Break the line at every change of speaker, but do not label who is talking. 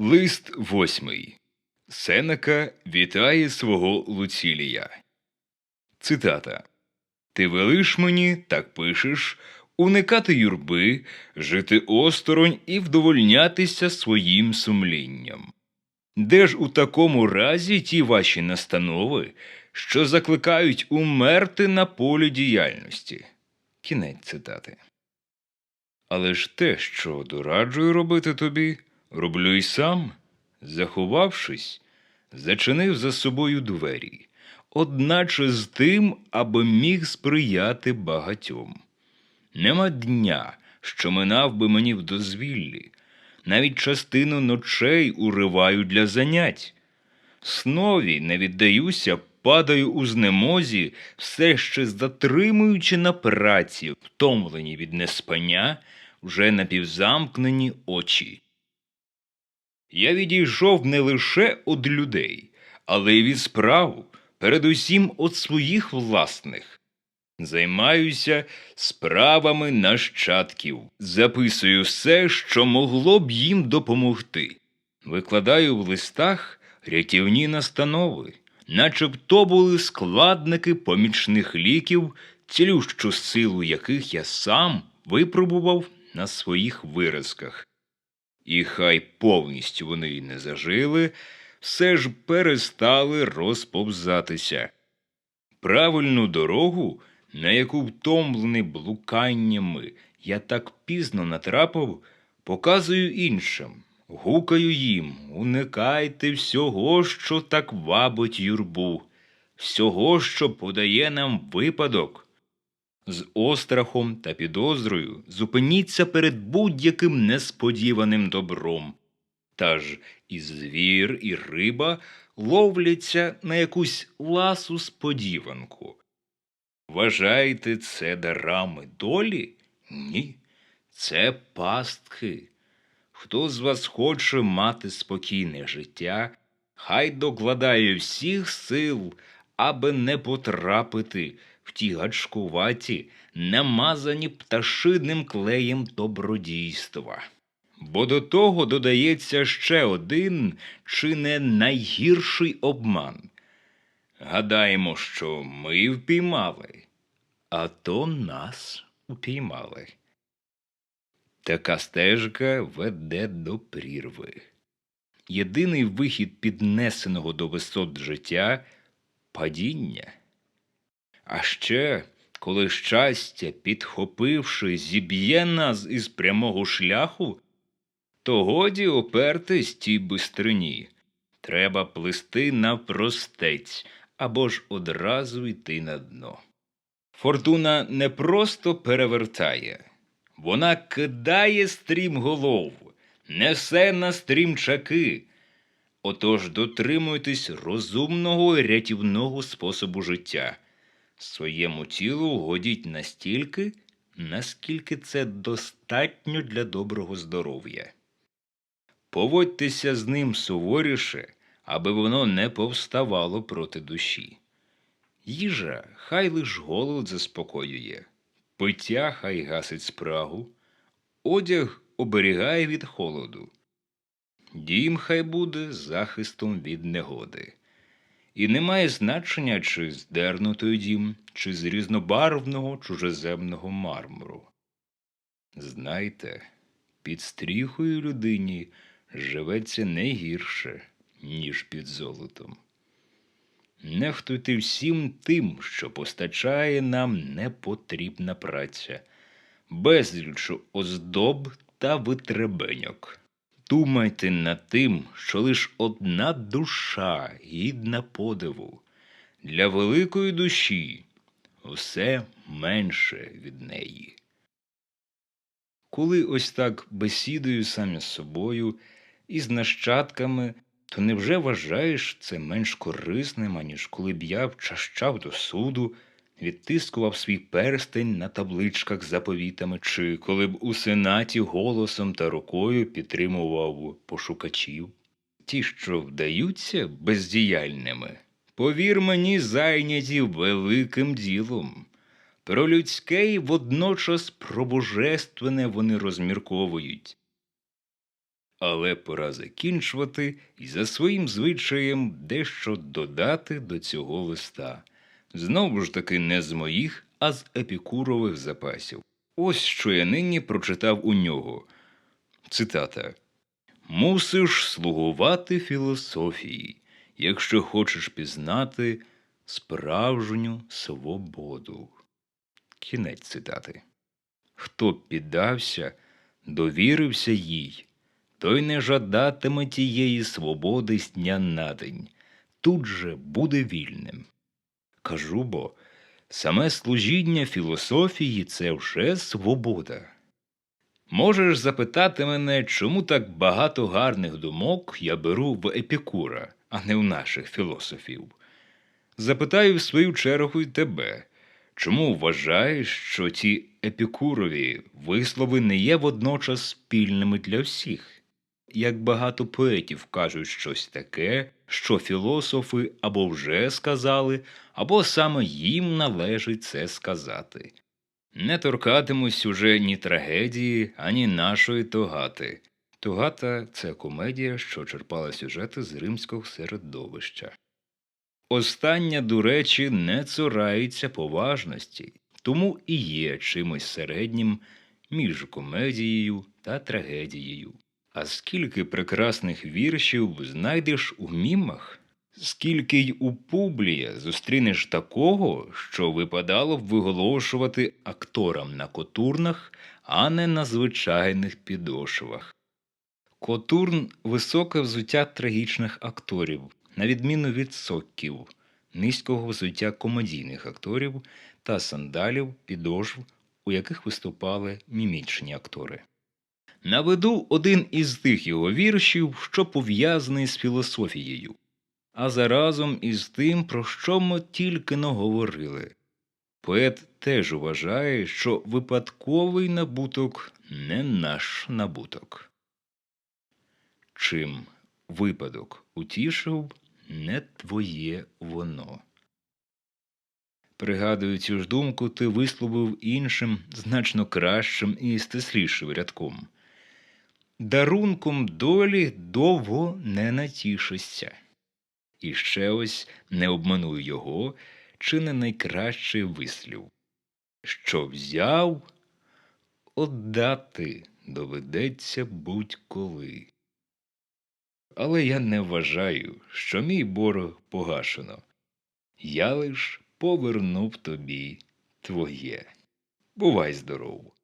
Лист восьмий. Сенека вітає свого Луцілія. Цитата. Ти велиш мені, так пишеш, уникати юрби, жити осторонь і вдовольнятися своїм сумлінням. Де ж у такому разі ті ваші настанови, що закликають умерти на полі діяльності? Кінець цитати. Але ж те, що дораджую робити тобі, роблю й сам, заховавшись, зачинив за собою двері, одначе з тим, аби міг сприяти багатьом. Нема дня, що минав би мені в дозвіллі, навіть частину ночей уриваю для занять. Снові не віддаюся, падаю у знемозі, все ще затримуючи на праці, втомлені від неспання, вже напівзамкнені очі. Я відійшов не лише од людей, але й від справ, передусім від своїх власних. Займаюся справами нащадків, записую все, що могло б їм допомогти. Викладаю в листах рятівні настанови, наче б то були складники помічних ліків, цілющу силу яких я сам випробував на своїх виразках. І хай повністю вони й не зажили, все ж перестали розповзатися. Правильну дорогу, на яку втомлений блуканнями я так пізно натрапив, показую іншим, гукаю їм, уникайте всього, що так вабить юрбу, всього, що подає нам випадок. З острахом та підозрою зупиніться перед будь-яким несподіваним добром. Та ж і звір, і риба ловляться на якусь ласу сподіванку. Вважаєте це дарами долі? Ні. Це пастки. Хто з вас хоче мати спокійне життя, хай докладає всіх сил, аби не потрапити в ті гачкуваті, намазані пташинним клеєм добродійства. Бо до того додається ще один, чи не найгірший обман. Гадаємо, що ми впіймали, а то нас упіймали. Така стежка веде до прірви. Єдиний вихід піднесеного до висот життя падіння. А ще, коли щастя, підхопивши, зіб'є нас із прямого шляху, то годі опертись тій бистрині. Треба плисти навпростець або ж одразу йти на дно. Фортуна не просто перевертає, вона кидає стрімголов, несе на стрімчаки. Отож дотримуйтесь розумного і рятівного способу життя. Своєму тілу годіть настільки, наскільки це достатньо для доброго здоров'я. Поводьтеся з ним суворіше, аби воно не повставало проти душі. Їжа хай лиш голод заспокоює, пиття хай гасить спрагу, одяг оберігає від холоду. Дім хай буде захистом від негоди. І немає значення, чи з дім, чи з різнобарвного чужеземного мармуру. Знайте, під стріхою людині живеться не гірше, ніж під золотом. Нехтуйте всім тим, що постачає нам непотрібна праця, безлічу оздоб та витребеньок. Думайте над тим, що лиш одна душа гідна подиву. Для великої душі все менше від неї. Коли ось так бесідую самі з собою і з нащадками, то невже вважаєш це менш корисним, аніж коли б я вчащав до суду, відтискував свій перстень на табличках з заповітами, чи коли б у сенаті голосом та рукою підтримував пошукачів? Ті, що вдаються бездіяльними, повір мені, зайняті великим ділом. Про людське і водночас про божественне вони розмірковують. Але пора закінчувати і за своїм звичаєм дещо додати до цього листа. Знову ж таки, не з моїх, а з епікурових запасів. Ось що я нині прочитав у нього. Цитата. Мусиш слугувати філософії, якщо хочеш пізнати справжню свободу. Кінець цитати. Хто піддався, довірився їй, той не жадатиме тієї свободи з дня на день, тут же буде вільним. Кажу бо, саме служіння філософії це вже свобода. Можеш запитати мене, чому так багато гарних думок я беру в епікура, а не в наших філософів. Запитаю в свою чергу й тебе, чому вважаєш, що ті епікурові вислови не є водночас спільними для всіх? Як багато поетів кажуть щось таке, що філософи або вже сказали, або саме їм належить це сказати. Не торкатимусь уже ні трагедії, ані нашої тогати. Тогата це комедія, що черпала сюжети з римського середовища. Остання, до речі, не цурається поважності, тому і є чимось середнім між комедією та трагедією. А скільки прекрасних віршів знайдеш у мімах, скільки й у публія зустрінеш такого, що випадало б виголошувати акторам на котурнах, а не на звичайних підошвах. Котурн високе взуття трагічних акторів, на відміну від сокків, низького взуття комедійних акторів та сандалів підошв, у яких виступали мімічні актори. Наведу один із тих його віршів, що пов'язаний з філософією, а заразом із тим, про що ми тільки но говорили. Поет теж вважає, що випадковий набуток не наш набуток. Чим випадок утішив, не твоє воно. Пригадую цю ж думку, ти висловив іншим, значно кращим і стислішим рядком. Дарунком долі довго не натішишся. І ще ось не обманую його, чи не найкращий вислів. Що взяв, отдати доведеться будь-коли. Але я не вважаю, що мій борг погашено. Я лиш повернув тобі твоє. Бувай здоров.